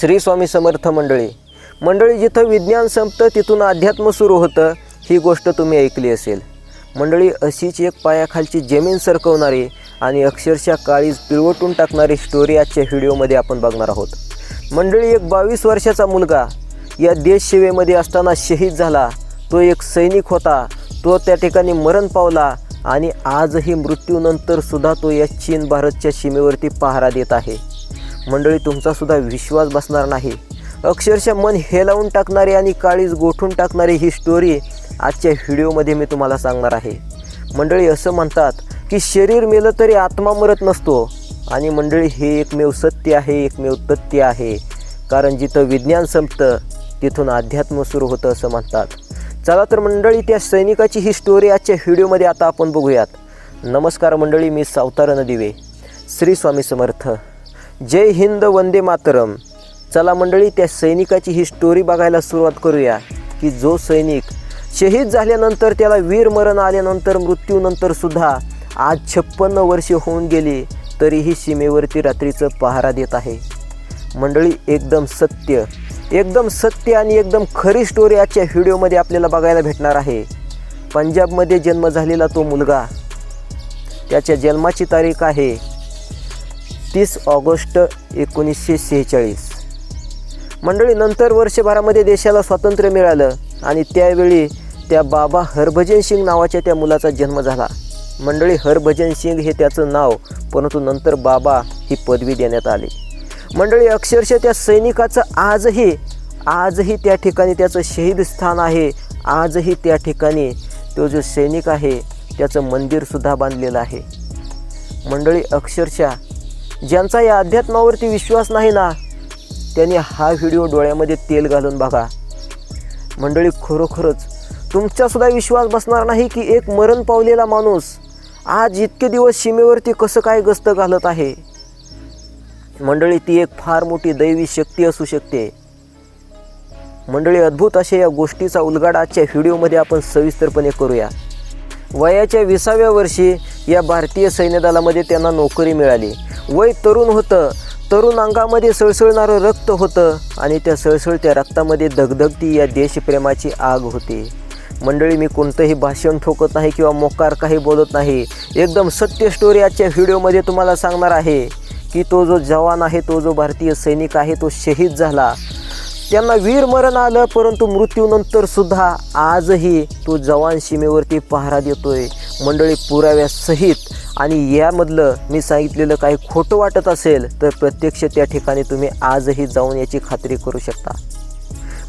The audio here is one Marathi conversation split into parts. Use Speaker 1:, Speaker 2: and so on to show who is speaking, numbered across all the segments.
Speaker 1: श्री स्वामी समर्थ मंडळी मंडळी जिथं विज्ञान संपतं तिथून अध्यात्म सुरू होतं ही गोष्ट तुम्ही ऐकली असेल. मंडळी अशीच एक पायाखालची जमीन सरकवणारी आणि अक्षरशः काळीज पिळवटून टाकणारी स्टोरी आजच्या व्हिडिओमध्ये आपण बघणार आहोत. मंडळी एक बावीस वर्षाचा मुलगा या देशसेवेमध्ये असताना शहीद झाला. तो एक सैनिक होता. तो त्या ठिकाणी मरण पावला आणि आजही मृत्यूनंतर सुद्धा तो या चीन भारतच्या सीमेवरती पहारा देत आहे. मंडळी तुमचा सुद्धा विश्वास बसणार नाही. अक्षरशः मन हेलावून टाकणारी आणि काळीज गोठून टाकणारी ही स्टोरी आजच्या व्हिडिओमध्ये मी तुम्हाला सांगणार आहे. मंडळी असं म्हणतात की शरीर मेलं तरी आत्मा मरत नसतो. आणि मंडळी हे एकमेव सत्य आहे एकमेव तथ्य आहे. कारण जिथं विज्ञान संपतं तिथून अध्यात्म सुरू होतं असं म्हणतात. चला तर मंडळी त्या सैनिकाची ही स्टोरी आजच्या व्हिडिओमध्ये आता आपण बघूयात. नमस्कार मंडळी मी सावतार दिवे श्री स्वामी समर्थ. जय हिंद वंदे मातरम. चला मंडळी त्या सैनिकाची ही स्टोरी बघायला सुरुवात करूया की जो सैनिक शहीद झाल्यानंतर त्याला वीर मरण आल्यानंतर मृत्यूनंतर सुद्धा आज छप्पन्न वर्षे होऊन गेली तरीही सीमेवरती रात्रीचं पहारा देत आहे. मंडळी एकदम सत्य एकदम सत्य आणि एकदम खरी स्टोरी आजच्या व्हिडिओमध्ये आपल्याला बघायला भेटणार आहे. पंजाबमध्ये जन्म झालेला तो मुलगा त्याच्या जन्माची तारीख आहे तीस ऑगस्ट एकोणीसशे सेहेचाळीस. मंडळी नंतर वर्षभरामध्ये देशाला स्वातंत्र्य मिळालं आणि त्यावेळी त्या बाबा हरभजन सिंग नावाच्या त्या मुलाचा जन्म झाला. मंडळी हरभजन सिंग हे त्याचं नाव परंतु नंतर बाबा ही पदवी देण्यात आली. मंडळी अक्षरशः त्या सैनिकाचं आजही आजही त्या ठिकाणी त्याचं शहीद स्थान आहे. आजही त्या ठिकाणी तो जो सैनिक आहे त्याचं मंदिरसुद्धा बांधलेलं आहे. मंडळी अक्षरशः ज्यांचा या अध्यात्मावरती विश्वास नाही ना त्यांनी हा व्हिडिओ डोळ्यामध्ये तेल घालून बघा. मंडळी खरोखरच तुमचासुद्धा विश्वास बसणार नाही की एक मरण पावलेला माणूस आज इतके दिवस सीमेवरती कसं काय गस्त घालत आहे? मंडळी ती एक फार मोठी दैवी शक्ती असू शकते. मंडळी अद्भुत अशा या गोष्टीचा उलगाड आजच्या व्हिडिओमध्ये आपण सविस्तरपणे करूया. वयाच्या विसाव्या वर्षी या भारतीय सैन्यदलामध्ये त्यांना नोकरी मिळाली. वय तरुण होतं. तरुण अंगामध्ये सळसळणारं रक्त होतं आणि त्या सळसळत्या रक्तामध्ये दगदगती या देशप्रेमाची आग होती. मंडळी मी कोणतंही भाषण ठोकत नाही किंवा मोकार काही बोलत नाही. एकदम सत्य स्टोरी आजच्या व्हिडिओमध्ये तुम्हाला सांगणार आहे की तो जो जवान आहे तो जो भारतीय सैनिक आहे तो शहीद झाला. त्यांना वीर मरण आलं परंतु मृत्यूनंतर सुद्धा आजही तो जवान सीमेवरती पहारा देतोय. मंडळी पुराव्यासहित आणि यामधलं मी सांगितलेलं काही खोटं वाटत असेल तर प्रत्यक्ष त्या ठिकाणी तुम्ही आजही जाऊन याची खात्री करू शकता.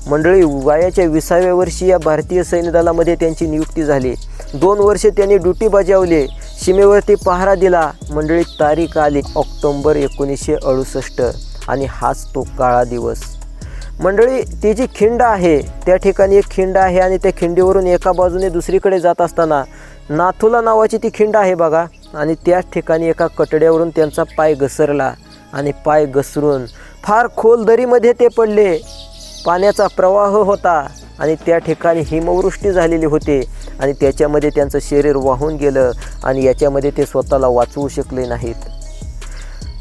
Speaker 1: मंडळी वयाच्या विसाव्या वर्षी या भारतीय सैन्य दलामध्ये त्यांची नियुक्ती झाली. दोन वर्षे त्यांनी ड्युटी बजावली. सीमेवरती पहारा दिला. मंडळी तारीख आली ऑक्टोंबर एकोणीसशे अडुसष्ट आणि हाच तो काळा दिवस. मंडळी ती जी खिंड आहे त्या ठिकाणी एक खिंड आहे आणि त्या खिंडीवरून एका बाजूने दुसरीकडे जात असताना नाथुला नावाची ती खिंड आहे बघा. आणि त्याच ठिकाणी एका कटड्यावरून त्यांचा पाय घसरला आणि पाय घसरून फार खोल दरीमध्ये ते पडले. पाण्याचा प्रवाह होता आणि त्या ठिकाणी हिमवृष्टी झालेली होती आणि त्याच्यामध्ये त्यांचं शरीर वाहून गेलं आणि याच्यामध्ये ते स्वतःला वाचवू शकले नाहीत.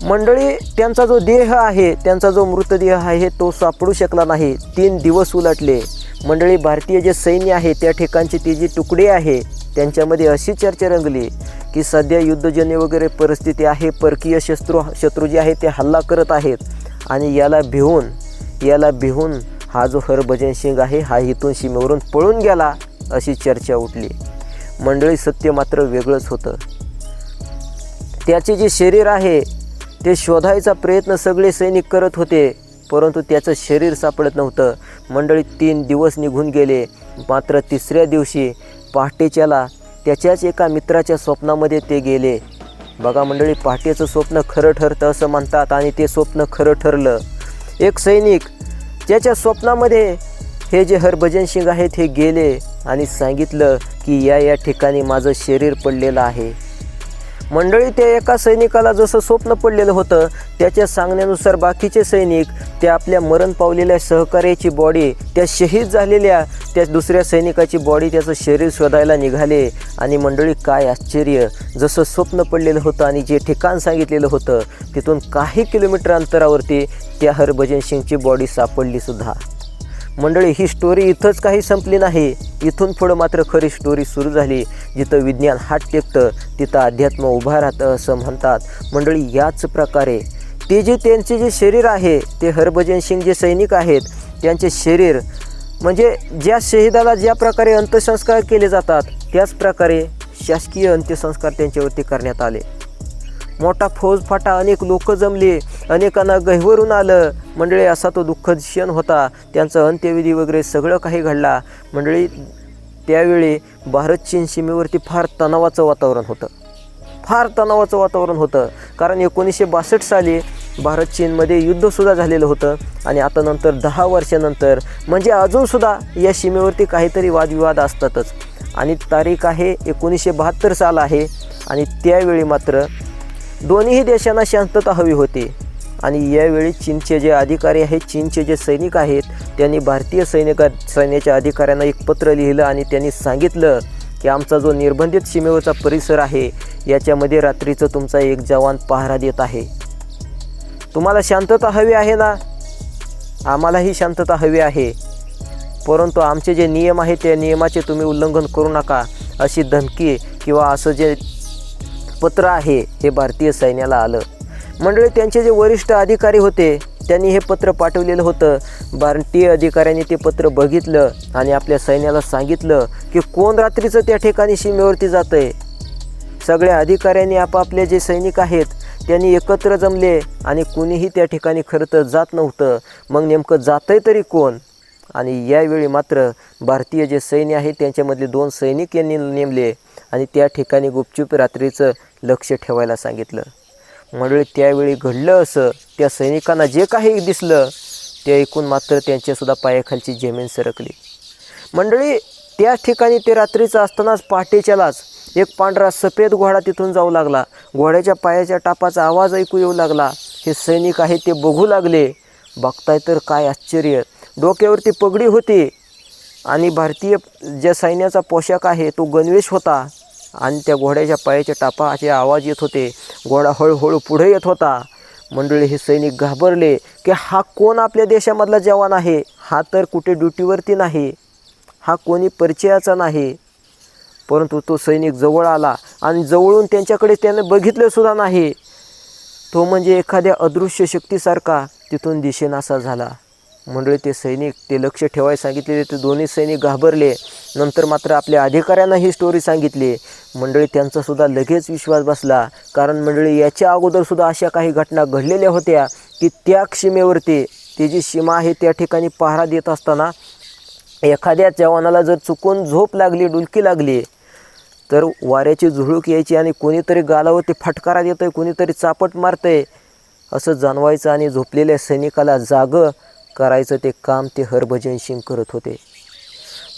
Speaker 1: मंडळी त्यांचा जो देह आहे त्यांचा जो मृतदेह आहे तो सापडू शकला नाही. तीन दिवस उलटले. मंडळी भारतीय जे सैन्य आहे त्या ठिकाणची ती जी तुकडी आहे त्यांच्यामध्ये अशी चर्चा रंगली की सध्या युद्धजन्य वगैरे परिस्थिती आहे परकीय शत्रू शत्रू जे आहे ते हल्ला करत आहेत आणि याला भिवून याला भिवून हा जो हरभजन सिंग आहे हा इथून सीमेवरून पळून गेला अशी चर्चा उठली. मंडळी सत्य मात्र वेगळंच होतं. त्याचे जे शरीर आहे ते शोधायचा प्रयत्न सगळे सैनिक करत होते परंतु त्याचं शरीर सापडत नव्हतं. मंडळी तीन दिवस निघून गेले. मात्र तिसऱ्या दिवशी पहाटेच्याला त्याच्याच एका मित्राच्या स्वप्नामध्ये ते गेले. बघा मंडळी पहाटेचं स्वप्न खरं ठरतं असं म्हणतात आणि ते स्वप्न खरं ठरलं. एक सैनिक ज्याच्या स्वप्नामध्ये हे जे हरभजन सिंग आहेत हे गेले आणि सांगितलं की या या ठिकाणी माझं शरीर पडलेलं आहे. मंडळी त्या एका सैनिकाला जसं स्वप्न पडलेलं होतं त्याच्या सांगण्यानुसार बाकीचे सैनिक त्या आपल्या मरण पावलेल्या सहकार्याची बॉडी त्या शहीद झालेल्या त्या दुसऱ्या सैनिकाची बॉडी त्याचं शरीर शोधायला निघाले. आणि मंडळी काय आश्चर्य! जसं स्वप्न पडलेलं होतं आणि जे ठिकाण सांगितलेलं होतं तिथून काही किलोमीटर अंतरावरती त्या हरभजन सिंगची बॉडी सापडलीसुद्धा मंडळी ही स्टोरी इथंच काही संपली नाही. इथून पुढं मात्र खरी स्टोरी सुरू झाली. जिथं विज्ञान हात टेकतं तिथं अध्यात्म उभा राहतं असं म्हणतात. मंडळी याच प्रकारे. ते जे त्यांचे जे शरीर आहे ते हरभजन सिंग जे सैनिक आहेत. त्यांचे शरीर म्हणजे ज्या शहीदाला ज्या प्रकारे अंत्यसंस्कार केले जातात त्याच प्रकारे शासकीय अंत्यसंस्कार त्यांच्यावरती करण्यात आले. मोठा फौजफाटा अनेक लोक जमले अनेकांना गहिवरून आलं. मंडळी असा तो दुःखद क्षण होता. त्यांचं अंत्यविधी वगैरे सगळं काही घडला. मंडळी त्यावेळी भारत चीन सीमेवरती फार तणावाचं वातावरण होतं. फार तणावाचं वातावरण होतं. कारण एकोणीसशे बासष्ट साली भारत चीनमध्ये युद्धसुद्धा झालेलं होतं. आणि आता नंतर दहा वर्षानंतर म्हणजे अजूनसुद्धा या सीमेवरती काहीतरी वादविवाद असतातच. आणि तारीख आहे एकोणीसशे बहात्तर साल आहे. आणि त्यावेळी मात्र दोन्ही देशांना शांतता हवी होती. आणि यावेळी चीनचे जे अधिकारी आहेत चीनचे जे सैनिक आहेत त्यांनी भारतीय सैनिका सैन्याच्या अधिकाऱ्यांना एक पत्र लिहिलं आणि त्यांनी सांगितलं की आमचा जो निर्बंधित सीमेवरचा परिसर आहे याच्यामध्ये रात्रीचं तुमचा एक जवान पहारा देत आहे. तुम्हाला शांतता हवी आहे ना? आम्हालाही शांतता हवी आहे. परंतु आमचे जे नियम आहेत त्या नियमाचे तुम्ही उल्लंघन करू नका. अशी धमकी किंवा असं जे पत्र आहे हे भारतीय सैन्याला आलं. मंडळी त्यांचे जे वरिष्ठ अधिकारी होते त्यांनी हे पत्र पाठवलेलं होतं. भारतीय अधिकाऱ्यांनी ते पत्र बघितलं आणि आपल्या सैन्याला सांगितलं की कोण रात्रीचं त्या ठिकाणी सीमेवरती जातं आहे सगळ्या अधिकाऱ्यांनी आपापले जे सैनिक आहेत त्यांनी एकत्र जमले आणि कुणीही त्या ठिकाणी खरं तर जात नव्हतं. मग नेमकं जातंय तरी कोण? आणि यावेळी मात्र भारतीय जे सैन्य आहे त्यांच्यामधले दोन सैनिक यांनी नेमले. आणि त्या ठिकाणी गुपचूप रात्रीचं लक्ष ठेवायला सांगितलं. मंडळी त्यावेळी घडलं असं त्या सैनिकांना जे काही दिसलं ते ऐकून मात्र त्यांच्यासुद्धा पायाखालची जमीन सरकली. मंडळी त्या ठिकाणी ते रात्रीचं असतानाच पहाटेच्यालाच एक पांढरा सफेद घोडा तिथून जाऊ लागला. घोड्याच्या पायाच्या टापाचा आवाज ऐकू येऊ लागला. हे सैनिक आहे ते बघू लागले. बघताय तर काय आश्चर्य. डोक्यावरती पगडी होती आणि भारतीय ज्या सैन्याचा पोशाख आहे तो गणवेश होता. आणि त्या घोड्याच्या पायाच्या टापाचे आवाज येत होते. घोडा हळूहळू पुढे येत होता. मंडळी हे सैनिक घाबरले की हा कोण आपल्या देशामधला जवान आहे? हा तर कुठे ड्युटीवरती नाही. हा कोणी परिचयाचा नाही. परंतु तो सैनिक जवळ आला आणि जवळून त्यांच्याकडे त्याने बघितलंसुद्धा नाही. तो म्हणजे एखाद्या अदृश्य शक्तीसारखा. तिथून दिशेनासा झाला. मंडळी ते सैनिक ते लक्ष ठेवायला सांगितलेले ते दोन्ही सैनिक घाबरले. नंतर मात्र आपल्या अधिकाऱ्यांना ही स्टोरी सांगितली. मंडळी त्यांचासुद्धा लगेच विश्वास बसला. कारण मंडळी याच्या अगोदरसुद्धा अशा काही घटना घडलेल्या होत्या की त्या सीमेवरती ती जी सीमा आहे त्या ठिकाणी पहारा देत असताना एखाद्या जवानाला जर चुकून झोप लागली डुलकी लागली तर वाऱ्याची झुळूक यायची आणि कोणीतरी गालावरती फटकारा देतोय कोणीतरी चापट मारतंय असं जाणवायचं आणि झोपलेल्या सैनिकाला जागं करायचं ते काम ते हरभजन सिंग करत होते.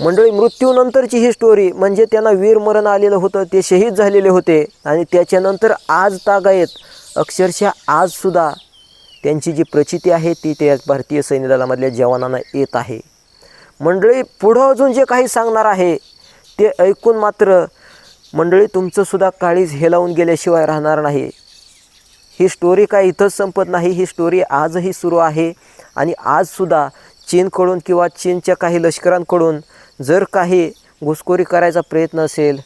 Speaker 1: मंडळी मृत्यूनंतरची ही स्टोरी म्हणजे त्यांना वीरमरण आलेलं होतं ते शहीद झालेले होते आणि त्याच्यानंतर आज तागायत अक्षरशः आजसुद्धा त्यांची जी प्रचिती आहे ती त्या भारतीय सैन्य दलामधल्या जवानांना येत आहे. मंडळी पुढं अजून जे काही सांगणार आहे ते ऐकून मात्र मंडळी तुमचंसुद्धा काळीज हेलावून गेल्याशिवाय राहणार नाही. ही स्टोरी काय इथंच संपत नाही ही स्टोरी आजही सुरू आहे. आणि आजसुद्धा चीनकडून किंवा चीनच्या काही लष्करांकडून जर काही घुसखोरी करायचा प्रयत्न असेल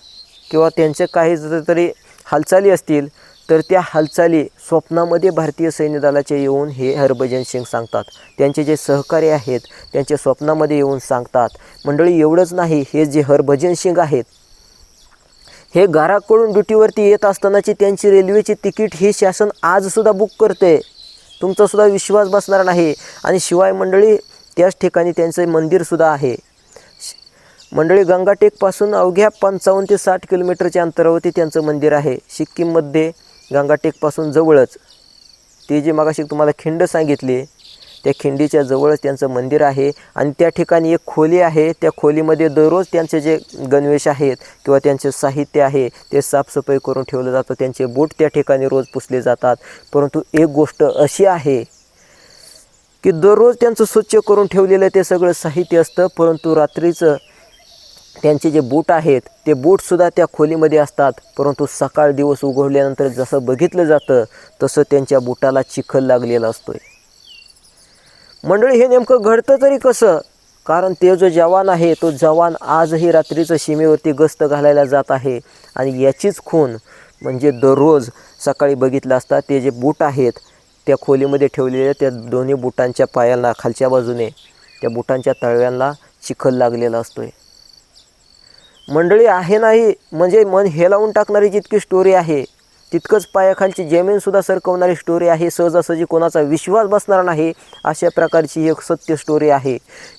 Speaker 1: किंवा त्यांचे काही जर तरी हालचाली असतील तर त्या हालचाली स्वप्नामध्ये भारतीय सैन्य दलाचे येऊन हे हरभजन सिंग सांगतात. त्यांचे जे सहकारी आहेत त्यांच्या स्वप्नामध्ये येऊन सांगतात. मंडळी एवढंच नाही हे जे हरभजन सिंग आहेत हे घराकडून ड्युटीवरती येत असतानाची त्यांची रेल्वेची तिकीट हे शासन आजसुद्धा बुक करते तुमचासुद्धा विश्वास बसणार नाही. आणि शिवाय मंडळी त्याच ठिकाणी त्यांचं मंदिरसुद्धा आहे. मंडळी गंगाटेकपासून अवघ्या पंचावन्न ते साठ किलोमीटरच्या अंतरावरती त्यांचं मंदिर आहे. सिक्कीममध्ये गंगाटेकपासून जवळच. ते जे मागाशी तुम्हाला खिंड सांगितली त्या खिंडीच्या जवळच त्यांचं मंदिर आहे. आणि त्या ठिकाणी एक खोली आहे. त्या खोलीमध्ये दररोज त्यांचे जे गणवेश आहेत किंवा त्यांचे साहित्य आहे ते साफसफाई करून ठेवलं जातं. त्यांचे बूट त्या ठिकाणी रोज पुसले जातात. परंतु एक गोष्ट अशी आहे की दररोज त्यांचं स्वच्छ करून ठेवलेलं ते सगळं साहित्य असतं. परंतु रात्रीचं त्यांचे जे बूट आहेत ते बूटसुद्धा त्या खोलीमध्ये असतात. परंतु सकाळ दिवस उघडल्यानंतर जसं बघितलं जातं तसं त्यांच्या बुटाला चिखल लागलेला असतोय. मंडळी हे नेमकं घडतं तरी कसं? कारण ते जो जवान आहे तो जवान आजही रात्रीचं सीमेवरती गस्त घालायला जात आहे. आणि याचीच खून म्हणजे दररोज सकाळी बघितलं असता ते जे बूट आहेत त्या खोलीमध्ये ठेवलेल्या त्या दोन्ही बुटांच्या पायांना खालच्या बाजूने त्या बुटांच्या तळव्यांना चिखल लागलेला असतो आहे मंडळी आहे नाही म्हणजे मन हेलावून टाकणारी जितकी स्टोरी आहे तितकंच पायाखालची जमीनसुद्धा सरकवणारी स्टोरी आहे. सहजासहजी कोणाचा विश्वास बसणार नाही अशा प्रकारची एक सत्य स्टोरी आहे.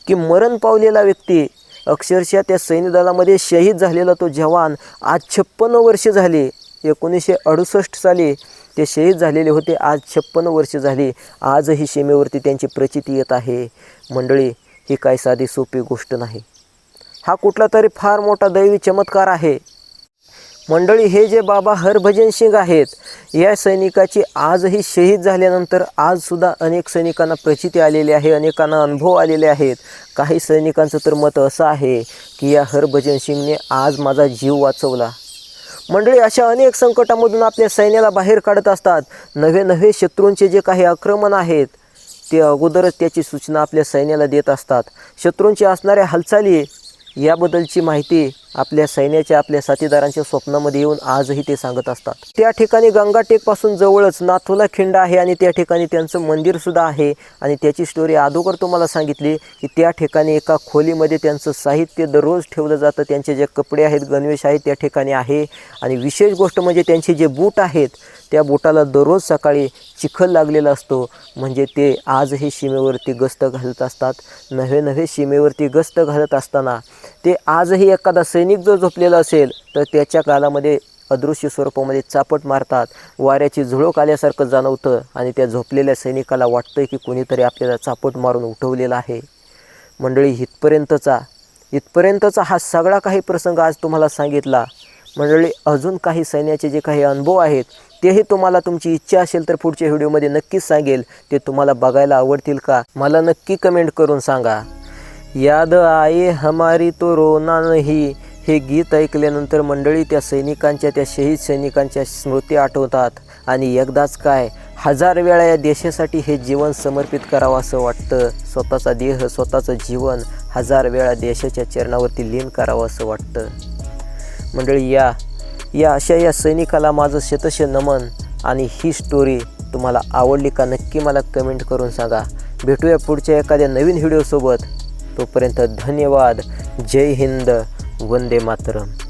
Speaker 1: की मरण पावलेला व्यक्ती अक्षरशः त्या सैन्यदलामध्ये शहीद झालेला तो जवान आज छप्पन्न वर्ष झाली एकोणीसशे अडुसष्ट साली ते शहीद झालेले होते आज छप्पन्न वर्ष झाली आजही सीमेवरती त्यांची प्रचिती येत आहे. मंडळी ही काही साधी सोपी गोष्ट नाही. हा कुठला तरी फार मोठा दैवी चमत्कार आहे. मंडळी हे जे बाबा हरभजन सिंग आहेत या सैनिकाची आजही शहीद झाल्यानंतर आजसुद्धा अनेक सैनिकांना प्रचिती आलेली आहे अनेकांना अनुभव आलेले आहेत. काही सैनिकांचं तर मत असं आहे की या हरभजन सिंगने आज माझा जीव वाचवला. मंडळी अशा अनेक संकटामधून आपल्या सैन्याला बाहेर काढत असतात. नवे नवे शत्रूंचे जे काही आक्रमण आहेत ते अगोदरच त्याची सूचना आपल्या सैन्याला देत असतात. शत्रूंची असणाऱ्या हालचाली याबद्दलची माहिती आपल्या सैन्याच्या आपल्या साथीदारांच्या स्वप्नामध्ये येऊन आजही ते सांगत असतात. त्या ठिकाणी गंगाटेकपासून जवळच नाथोला खिंड आहे आणि त्या ठिकाणी त्यांचं मंदिरसुद्धा आहे. आणि त्याची स्टोरी अगोदर तुम्हाला सांगितली की त्या ठिकाणी एका खोलीमध्ये त्यांचं साहित्य दररोज ठेवलं जातं. त्यांचे जे कपडे आहेत गणवेश आहेत त्या ठिकाणी आहे. आणि विशेष गोष्ट म्हणजे त्यांचे जे बूट आहेत त्या बोटाला दररोज सकाळी चिखल लागलेला असतो. म्हणजे ते आजही सीमेवरती गस्त घालत असतात. नवे नवे सीमेवरती गस्त घालत असताना ते आजही एखादा सैनिक जर झोपलेला असेल तर त्याच्या कालामध्ये अदृश्य स्वरूपामध्ये चापट मारतात. वाऱ्याची झुळूक आल्यासारखं जाणवतं आणि त्या झोपलेल्या सैनिकाला वाटतं की कोणीतरी आपल्याला चापट मारून उठवलेला आहे. मंडळी इथपर्यंतचा इथपर्यंतचा हा सगळा काही प्रसंग आज तुम्हाला सांगितला. मंडळी अजून काही सैन्याचे जे काही अनुभव आहेत तेही तुम्हाला तुमची इच्छा असेल तर पुढच्या व्हिडिओमध्ये नक्कीच सांगेल. ते तुम्हाला बघायला आवडतील का? मला नक्की कमेंट करून सांगा. याद आई हमारी तो रोना नाही. हे गीत ऐकल्यानंतर मंडळी त्या सैनिकांच्या त्या शहीद सैनिकांच्या स्मृती आठवतात. आणि एकदाच काय हजार वेळा या देशासाठी हे जीवन समर्पित करावं असं वाटतं. स्वतःचा देह स्वतःचं जीवन हजार वेळा देशाच्या चरणावरती लीन करावं असं वाटतं. मंडळी या या अशा या सैनिकाला माझं शतश नमन आणि ही स्टोरी तुम्हाला आवडली का नक्की मला कमेंट करून सांगा. भेटूया पुढच्या एखाद्या नवीन व्हिडिओसोबत तोपर्यंत धन्यवाद. जय हिंद. वंदे मातरम.